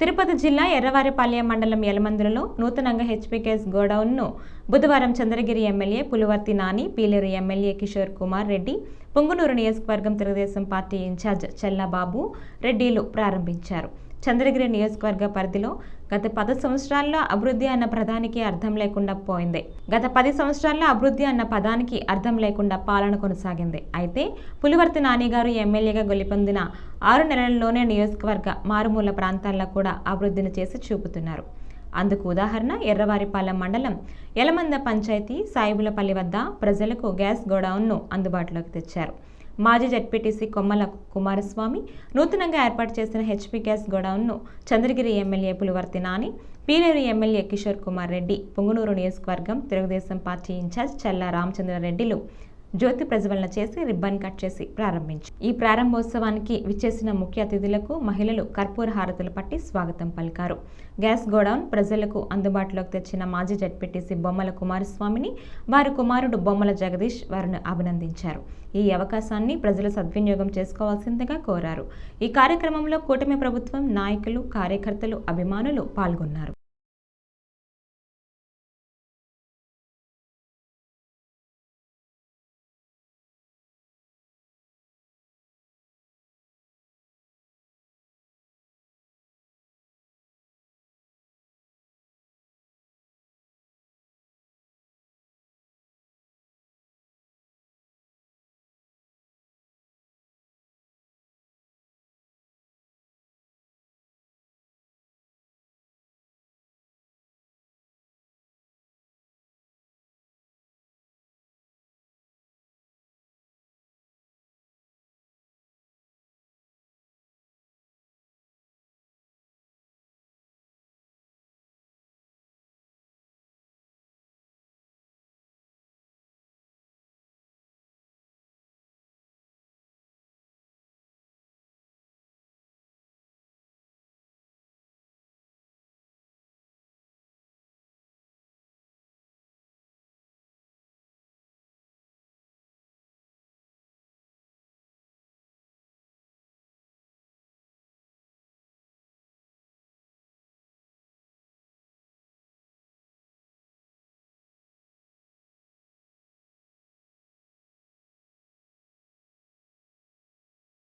తిరుపతి జిల్లా ఎర్రవారిపాలెం మండలం యలమందులలో నూతనంగా హెచ్పీకేస్ గోడౌన్ను బుధవారం చంద్రగిరి ఎమ్మెల్యే పులివర్తి నాని పీలేరు ఎమ్మెల్యే కిషోర్ కుమార్ రెడ్డి పొంగునూరు నియోజకవర్గం తెలుగుదేశం పార్టీ ఇన్ఛార్జ్ చెల్లబాబు రెడ్డిలు ప్రారంభించారు. చంద్రగిరి నియోజకవర్గ పరిధిలో గత పది సంవత్సరాల్లో అభివృద్ధి అన్న పదానికి అర్థం లేకుండా పోయింది. గత పది సంవత్సరాల్లో అభివృద్ధి అన్న పదానికి అర్థం లేకుండా పాలన కొనసాగింది. అయితే పులివర్తి నానిగారు ఎమ్మెల్యేగా గొలిపొందిన ఆరు నెలల్లోనే నియోజకవర్గ మారుమూల ప్రాంతాల్లో కూడా అభివృద్ధిని చేసి చూపుతున్నారు. అందుకు ఉదాహరణ ఎర్రవారిపాలెం మండలం యలమంద పంచాయతీ సాయిబులపల్లి వద్ద ప్రజలకు గ్యాస్ గోడౌన్ను అందుబాటులోకి తెచ్చారు. మాజీ జడ్పీటీసీ కొమ్మల కుమారస్వామి నూతనంగా ఏర్పాటు చేసిన హెచ్పీ గ్యాస్ గోడౌన్ను చంద్రగిరి ఎమ్మెల్యే పులివర్తి నాని పీలేరు ఎమ్మెల్యే కిషోర్ కుమార్ రెడ్డి పొంగునూరు నియోజకవర్గం తెలుగుదేశం పార్టీ ఇన్ఛార్జ్ చల్లా రామచంద్రారెడ్డిలు జ్యోతి ప్రజ్వలన చేసి రిబ్బన్ కట్ చేసి ప్రారంభించి. ఈ ప్రారంభోత్సవానికి విచ్చేసిన ముఖ్య అతిథులకు మహిళలు కర్పూర హారతులు పట్టి స్వాగతం పలికారు. గ్యాస్ గోడౌన్ ప్రజలకు అందుబాటులోకి తెచ్చిన మాజీ జడ్పీటీసీ బొమ్మల కుమారస్వామిని వారి కుమారుడు బొమ్మల జగదీష్ వారిని అభినందించారు. ఈ అవకాశాన్ని ప్రజలు సద్వినియోగం చేసుకోవాల్సిందిగా కోరారు. ఈ కార్యక్రమంలో కూటమి ప్రభుత్వం నాయకులు కార్యకర్తలు అభిమానులు పాల్గొన్నారు.